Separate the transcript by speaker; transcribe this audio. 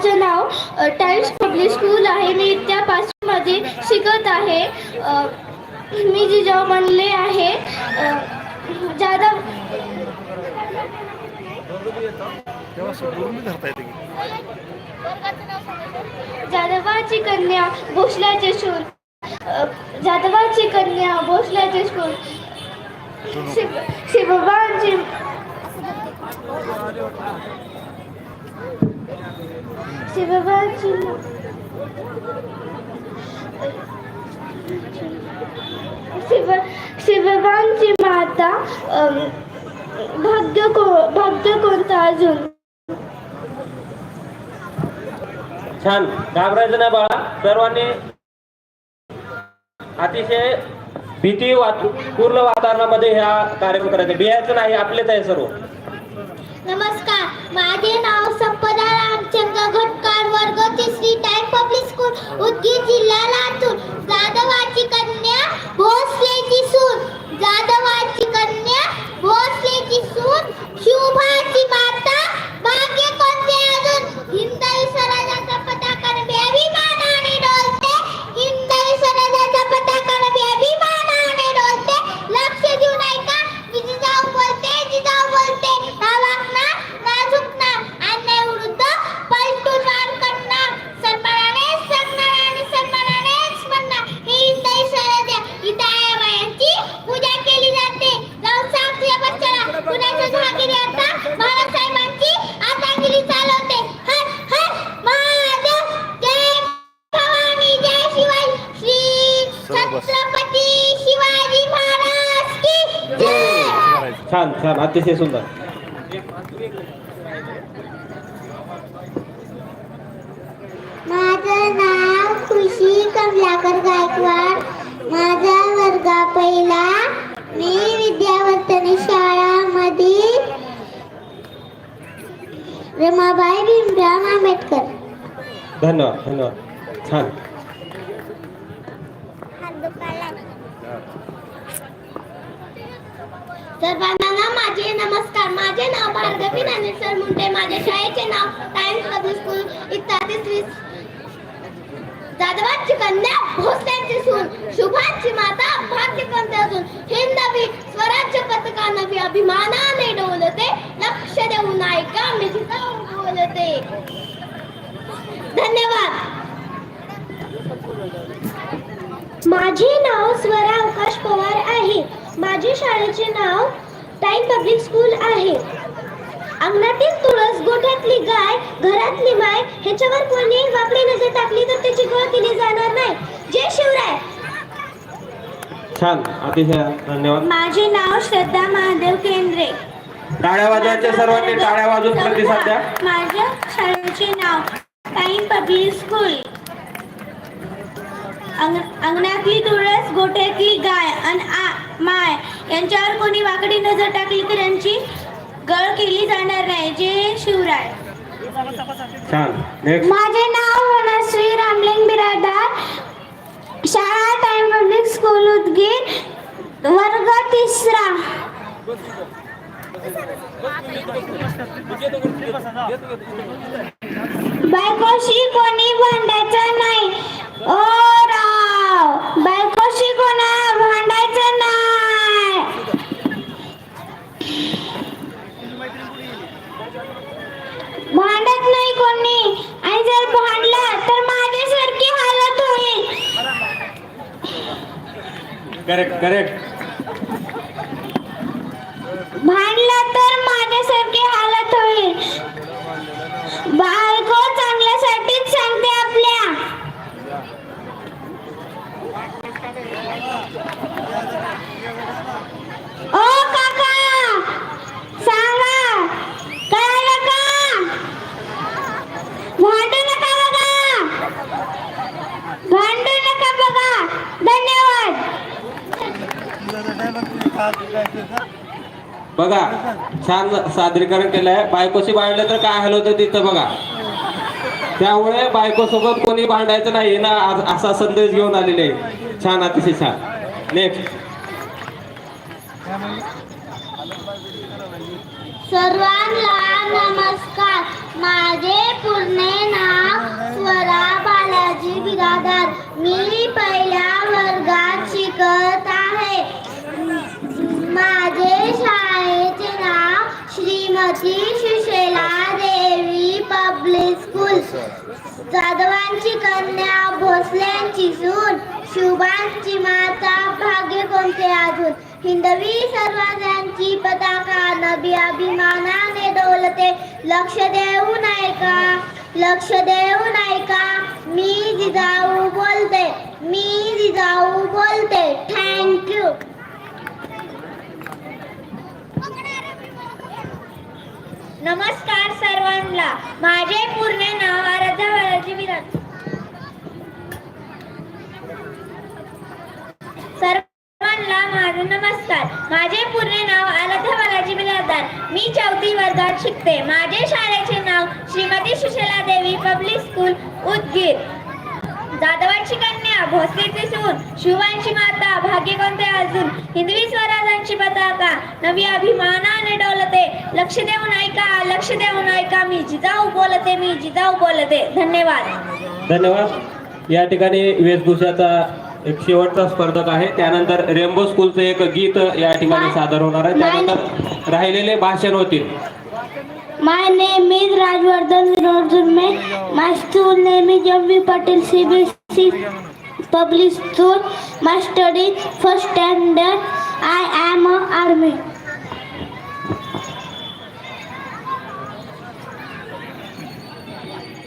Speaker 1: माझं नाव times public school आहे. मी इयत्ता पाचवीमध्ये शिकत आहे. अ, मी जिजाऊ बनले आहे अ, जाधव जाधवाची कन्या भोसल्याचे शूर अ, जाधवाची कन्या भोसल्याचे शूर शिव शिवबांची शिव शिवबांची माता भाग्य को भाग्य कोणता अजून.
Speaker 2: छान. घाबरायचं नाही बाळा. सर्वांनी अतिशय भीती वात पूर्ण वातावरणामध्ये ह्या कार्यक्रम करायचे. भियायचं नाही आपलेच आहे सर्व.
Speaker 1: नमस्कार. माझे नाव संपदा रामचंद्र घटकार वर्ग तिसरी टाइम पब्लिक स्कूल उदगीर जिल्हा लातूर. जाधवाची कन्या भोसलेची सून. जाधवाची कन्या भोसलेची सून
Speaker 3: शुभा
Speaker 2: छान छान. अतिशय सुंदर.
Speaker 1: माझं नाव खुशी कमलाकर गायकवाड. माझा वर्गा पहिला. मी विद्यावर्तन शाळामध्ये रमाबाई भीमराव आंबेडकर.
Speaker 2: धन्यवाद धन्यवाद. छान.
Speaker 1: सर्वांना माझे नमस्कार. माझे नाव भार्गवी ज्ञानेश्वर मुंडे. माझ्या शाळेचे नाव टाइम्स पब्लिक स्कूल इत्यादी श्री जाधवाची कन्या भोसल्यांची सून. शुभाची माता भाग्यवंत असून हिंदवी स्वराज्य पताका नवी अभिमानाने डोलते. लक्ष देऊन ऐका मी जिजाऊ बोलते. धन्यवाद. माझे नाव स्वरा अवकाश पवार माझे शाळेचे नाव टाइम पब्लिक स्कूल आहे. अंगणातील तुळस गोठ्यातली गाय घरातली माय ह्याच्यावर कोणी वाकडी नजर टाकली तर त्याची गोळ केली जाणार नाही. जय शिवराय.
Speaker 2: छान. अतिशय धन्यवाद.
Speaker 1: माझे नाव श्रद्धा महादेव केंद्रे.
Speaker 2: टाळ्या वाजवायच्या सर्वांनी टाळ्या वाजवून प्रतिसाद द्या.
Speaker 1: माझ्या शाळेचे नाव टाइम पब्लिक स्कूल. अंग- अंगणातली तुळस गोठ्यातली गाय आणि आ माय यांच्यावर कोणी वाकडी नजर टाकली तर यांची गळ केली जाणार नाही. जय शिवराय. माझे नाव वनश्री रामलिंग बिरादार. शाळा टाइम पब्लिक स्कूल उदगीर वर्ग तिसरा. बायकोशी कोणी भांडायचं नाही. કરેક્ટ કરેક્ટ बघा
Speaker 2: छान सादरीकरण केलंय. बायकोशी भांडलं तर काय हल होतं तिथं बघा. त्यामुळे बायको सोबत कोणी भांडायचं नाही ना असा संदेश घेऊन आलेले छान अतिशय छान. नेक्स्ट
Speaker 1: सर्वांना नमस्कार. माझे पूर्ण नाव स्वरा बालाजी बिरादार. मी पहिल्या श्रीमती सुशेला देवी पब्लिक स्कूल जाधवांची कन्या भोसल्यांची सून शुभांची माता भाग्य कोणते अजून हिंदवी सर्वांची पताका नबी अभिमानाने डोलते. लक्ष देऊ नाही का लक्ष देऊ नाही का मी जिजाऊ बोलते मी जिजाऊ बोलते. थँक्यू नमस्कार सर्वांना. माझे पूर्ण नाव आराध्या बालाजी विराज सर्वांना माझे नमस्कार. माझे पूर्ण नाव आराध्या बालाजी बिरादार मी चौथी वर्गात शिकते. माझे शाळेचे नाव श्रीमती सुशला देवी पब्लिक स्कूल उदगीर. जाधवांची कन्या भोसलेची सून शिवांची माता भाग्य कोणते अजून? हिंदवी स्वराजांची पताका नवी अभिमानाने डोलते. लक्ष देऊन ऐका लक्ष देऊन ऐका मी. जिजाऊ बोलते मी जिजाऊ बोलते. धन्यवाद.
Speaker 2: धन्यवाद. या ठिकाणी वेशभूषाचा एक शेवटचा स्पर्धक आहे. त्यानंतर रेनबो स्कूलचं एक गीत या ठिकाणी सादर होणार आहे. त्यानंतर राहिलेले भाषण होतील.
Speaker 1: My name is Rajvardhan Vinod Zurme. My school name is M.V. Patel CBSE Public School. My study first standard. I am a army.